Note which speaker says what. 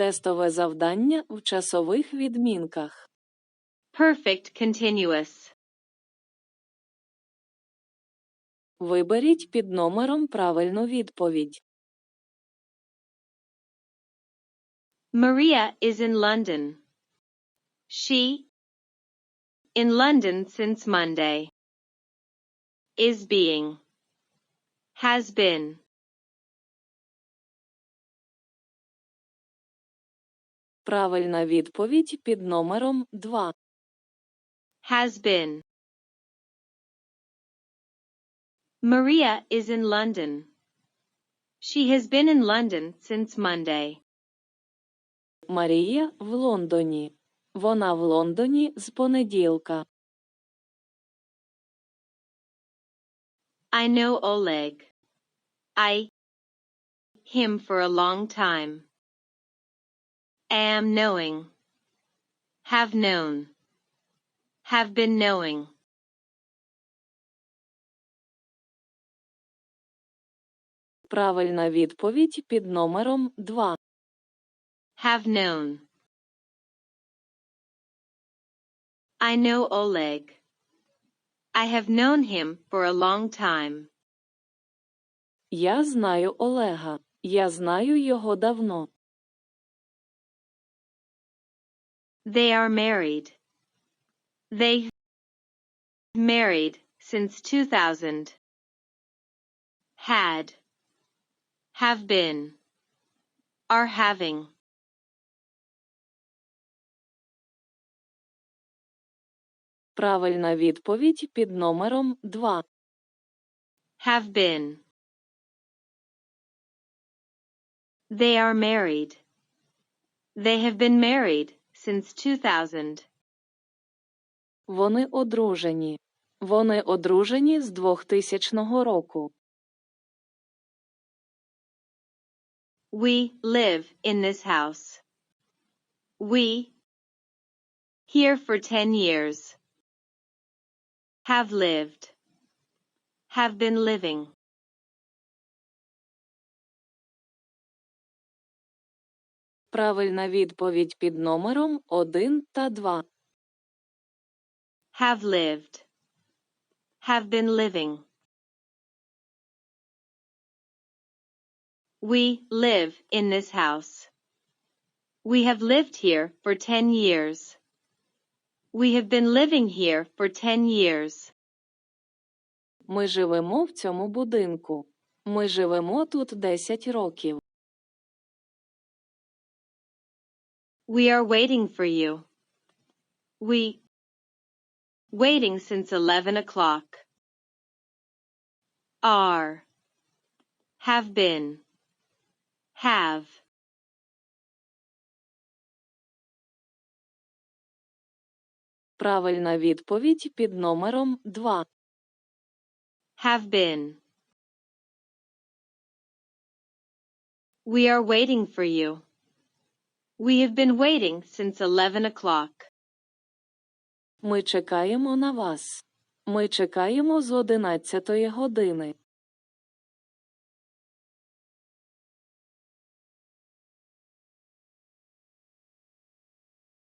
Speaker 1: Тестове завдання в часових відмінках.
Speaker 2: Perfect continuous.
Speaker 1: Виберіть під номером правильну відповідь.
Speaker 2: Maria is in London. She in London since Monday. Is being. Has been.
Speaker 1: Правильна відповідь під номером 2.
Speaker 2: Has been. Maria is in London. She has been in London since Monday.
Speaker 1: Марія в Лондоні. Вона в Лондоні з понеділка.
Speaker 2: I know Oleg. I him for a long time. Am knowing. Have known. Have been knowing.
Speaker 1: Правильна відповідь під номером 2.
Speaker 2: Have known. I know Oleg. I have known him for a long time.
Speaker 1: Я знаю Олега. Я знаю його давно.
Speaker 2: They are married. They married since 2000. Had. Have been. Are having.
Speaker 1: Правильна відповідь під номером 2.
Speaker 2: Have been. They are married. They have been married since 2000.
Speaker 1: Вони одружені. Вони одружені з 2000 року.
Speaker 2: We live in this house. We here for 10 years. Have lived. Have been living.
Speaker 1: Правильна відповідь під номером 1 та 2.
Speaker 2: Have lived. Have been living. We live in this house. We have lived here for 10 years. We have been living here for 10 years.
Speaker 1: Ми живемо в цьому будинку. Ми живемо тут 10 років.
Speaker 2: We are waiting for you. We waiting since 11 o'clock. Are have been have
Speaker 1: Правильна відповідь під номером 2.
Speaker 2: have been. We are waiting for you. We have been waiting since 11 o'clock.
Speaker 1: Ми чекаємо на вас. Ми чекаємо з 11 години.